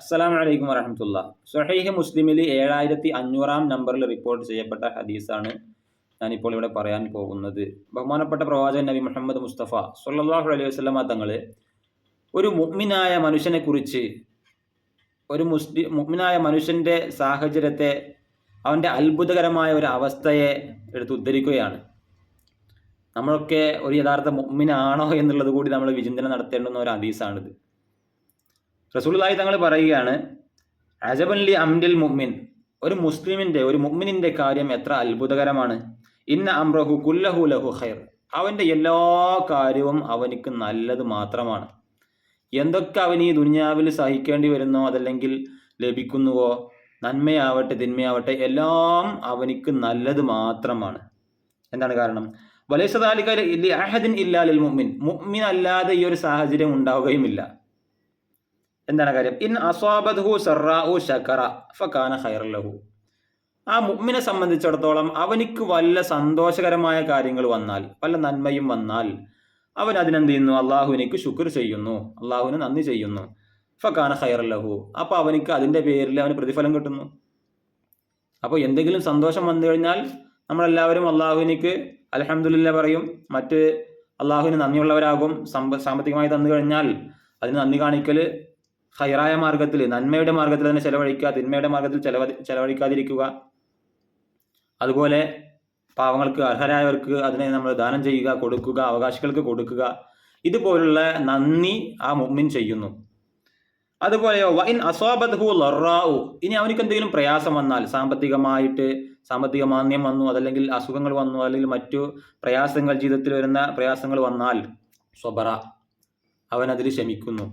അസ്സലാമു അലൈക്കും വരഹമുല്ല സുഹൈഹ് മുസ്ലിമിൽ ഏഴായിരത്തി അഞ്ഞൂറാം നമ്പറിൽ റിപ്പോർട്ട് ചെയ്യപ്പെട്ട ഹദീസാണ് ഞാനിപ്പോൾ ഇവിടെ പറയാൻ പോകുന്നത്. ബഹുമാനപ്പെട്ട പ്രവാചകൻ നബി മുഹമ്മദ് മുസ്തഫ സുല്ലാഹു അലൈഹി വസല്ലമ തങ്ങൾ ഒരു മുഗ്മിനായ മനുഷ്യനെ കുറിച്ച് ഒരു മുസ്ലിം മുഗ്മിനായ മനുഷ്യന്റെ സാഹചര്യത്തെ അവന്റെ അത്ഭുതകരമായ ഒരു അവസ്ഥയെ എടുത്ത് ഉദ്ധരിക്കുകയാണ്. നമ്മളൊക്കെ ഒരു യഥാർത്ഥ മുഗ്മിനാണോ എന്നുള്ളത് കൂടി നമ്മൾ വിചിന്തനം നടത്തേണ്ടുന്ന ഒരു ഹദീസാണിത്. റസൂലുള്ളാഹി തങ്ങൾ പറയുകയാണ് അജബൻലി അംഡിൽ മുഅ്മിൻ. ഒരു മുസ്ലിമിന്റെ ഒരു മുഅ്മിനിന്റെ കാര്യം എത്ര അത്ഭുതകരമാണ്. ഇന്ന അംറഹു കുല്ലഹു ലഹു ഖൈർ. അവന്റെ എല്ലാ കാര്യവും അവനിക്ക് നല്ലത് മാത്രമാണ്. എന്തൊക്കെ അവൻ ഈ ദുനിയാവിൽ സഹിക്കേണ്ടി വരുന്നോ അതല്ലെങ്കിൽ ലഭിക്കുന്നുവോ നന്മയാവട്ടെ തിന്മയാവട്ടെ എല്ലാം അവനിക്ക് നല്ലത് മാത്രമാണ്. എന്താണ് കാരണം? വലൈസദാലിക അഹദിൻ ഇല്ലാലിൽ മുഹ്മിൻ മുഅ്മിൻ അല്ലാതെ ഈ ഒരു സാഹചര്യം ഉണ്ടാവുകയുമില്ല. എന്താണ് കാര്യം? ഇൻ അസ്വാബദ്ഹു സറാഉ ശക്കറ ഫക്കാന ഖൈറല്ലഹു ആ മുഅ്മിനെ സംബന്ധിച്ചിടത്തോളം അവനിക്ക് വല്ല സന്തോഷകരമായ കാര്യങ്ങൾ വന്നാൽ വല്ല നന്മയും വന്നാൽ അവൻ അതിനെന്ത് ചെയ്യുന്നു? അള്ളാഹുവിനേക്ക് ശുക്ർ ചെയ്യുന്നു. അള്ളാഹുവിന് നന്ദി ചെയ്യുന്നു. ഫക്കാന ഖൈറല്ലഹു അപ്പോൾ അവനിക്ക് അതിന്റെ പേരിൽ അവന് പ്രതിഫലം കിട്ടുന്നു. അപ്പോൾ എന്തെങ്കിലും സന്തോഷം വന്നു കഴിഞ്ഞാൽ നമ്മളെല്ലാവരും അള്ളാഹുവിനേക്ക് അലഹമുല്ല പറയും. മറ്റ് അള്ളാഹുവിന് നന്ദിയുള്ളവരാകും. സമ്പ സാമ്പത്തികമായി തന്നു കഴിഞ്ഞാൽ അതിന് നന്ദി കാണിക്കൽ ഹൈറായ മാർഗത്തിൽ നന്മയുടെ മാർഗത്തിൽ തന്നെ ചെലവഴിക്കുക തിന്മയുടെ മാർഗത്തിൽ ചെലവ ചെലവഴിക്കാതിരിക്കുക. അതുപോലെ പാവങ്ങൾക്ക് അർഹരായവർക്ക് അതിനെ നമ്മൾ ദാനം ചെയ്യുക കൊടുക്കുക അവകാശികൾക്ക് കൊടുക്കുക. ഇതുപോലുള്ള നന്ദി ആ മുമ്മിൻ ചെയ്യുന്നു. അതുപോലെ വൈൻ അസോബദ്ഹു ലൊറാവു ഇനി അവനിക്ക് എന്തെങ്കിലും പ്രയാസം വന്നാൽ സാമ്പത്തികമായിട്ട് സാമ്പത്തിക മാന്യം വന്നു അതല്ലെങ്കിൽ അസുഖങ്ങൾ വന്നു അല്ലെങ്കിൽ മറ്റു പ്രയാസങ്ങൾ ജീവിതത്തിൽ വരുന്ന പ്രയാസങ്ങൾ വന്നാൽ സ്വബറ അവനതിൽ ക്ഷമിക്കുന്നു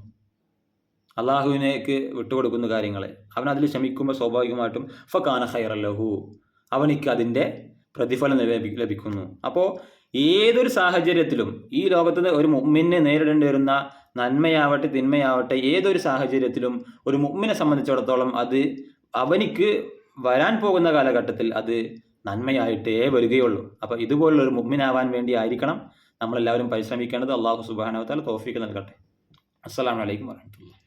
അള്ളാഹുവിനേക്ക് വിട്ടുകൊടുക്കുന്ന കാര്യങ്ങളെ. അവൻ അതിൽ ക്ഷമിക്കുമ്പോൾ സ്വാഭാവികമായിട്ടും ഫക്കാന ഹൈറല്ലഹു അവനിക്ക് അതിന്റെ പ്രതിഫലം ലഭിക്കുന്നു. അപ്പോൾ ഏതൊരു സാഹചര്യത്തിലും ഈ ലോകത്ത് ഒരു മുമ്മിനെ നേരിടേണ്ടി വരുന്ന നന്മയാവട്ടെ തിന്മയാവട്ടെ ഏതൊരു സാഹചര്യത്തിലും ഒരു മുമ്മിനെ സംബന്ധിച്ചിടത്തോളം അത് അവനിക്ക് വരാൻ പോകുന്ന കാലഘട്ടത്തിൽ അത് നന്മയായിട്ടേ വരികയുള്ളൂ. അപ്പോൾ ഇതുപോലുള്ള ഒരു മുമ്മിനാവാൻ വേണ്ടി ആയിരിക്കണം നമ്മളെല്ലാവരും പരിശ്രമിക്കേണ്ടത്. അള്ളാഹു സുബാനവത്താൽ തോഫിക്ക് നൽകട്ടെ. അസ്സാം അലൈക്കും വറഹമത്തുള്ള